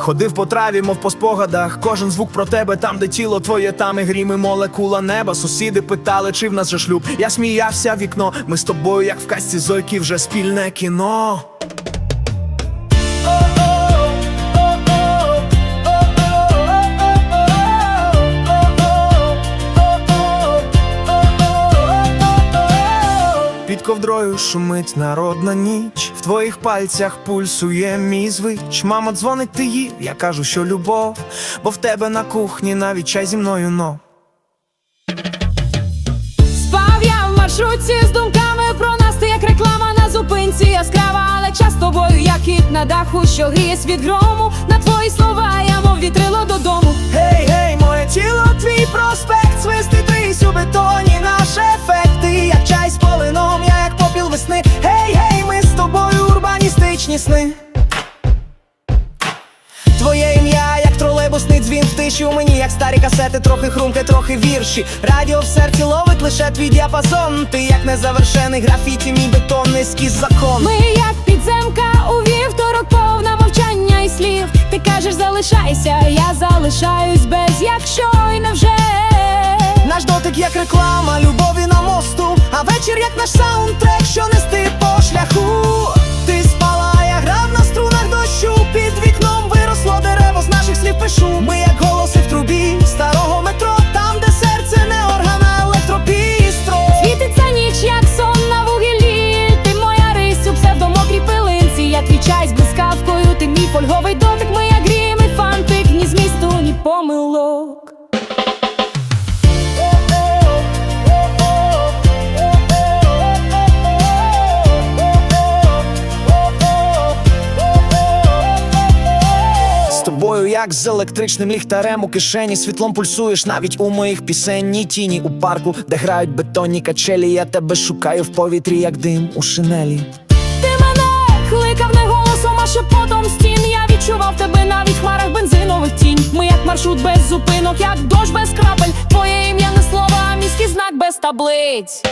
Ходив по траві, мов по спогадах. Кожен звук про тебе, там, де тіло твоє, там і гріми, молекула неба. Сусіди питали, чи в нас же шлюб. Я сміявся вікно. Ми з тобою, як в казці зойки, вже спільне кіно. Ковдрою шумить народна ніч, в твоїх пальцях пульсує мій звич. Мама дзвонить, ти їв, я кажу, що любов, бо в тебе на кухні навіть чай зі мною но. Спав я в маршрутці з думками про нас, ти як реклама на зупинці яскрава, але час тобою, як кіт на даху, що гріє світ грому. На твої слова я мов вітрило додому. Гей, гей, моє тіло, твій проспект, урбаністичні сни. Твоє ім'я, як тролейбусний дзвін в тиші у мені, як старі касети, трохи хрумки, трохи вірші. Радіо в серці ловить лише твій діапазон. Ти як незавершений графіті, мій бетонний скіз закон. Ми як підземка у вівторок, повна мовчання і слів. Ти кажеш, залишайся, я залишаюсь без якщо й невже. Наш дотик як реклама, любові на мосту, а вечір як наш саундтрек, що нести по шляху. Наших тобою, як з електричним ліхтарем у кишені, світлом пульсуєш навіть у моїх пісенній тіні у парку, де грають бетонні качелі. Я тебе шукаю в повітрі, як дим у шинелі. Ти мене кликав не голосом, а шепотом стін. Я відчував тебе навіть в хмарах бензинових тінь. Ми як маршрут без зупинок, як дощ без крапель. Твоє ім'я не слово, а міський знак без таблиць.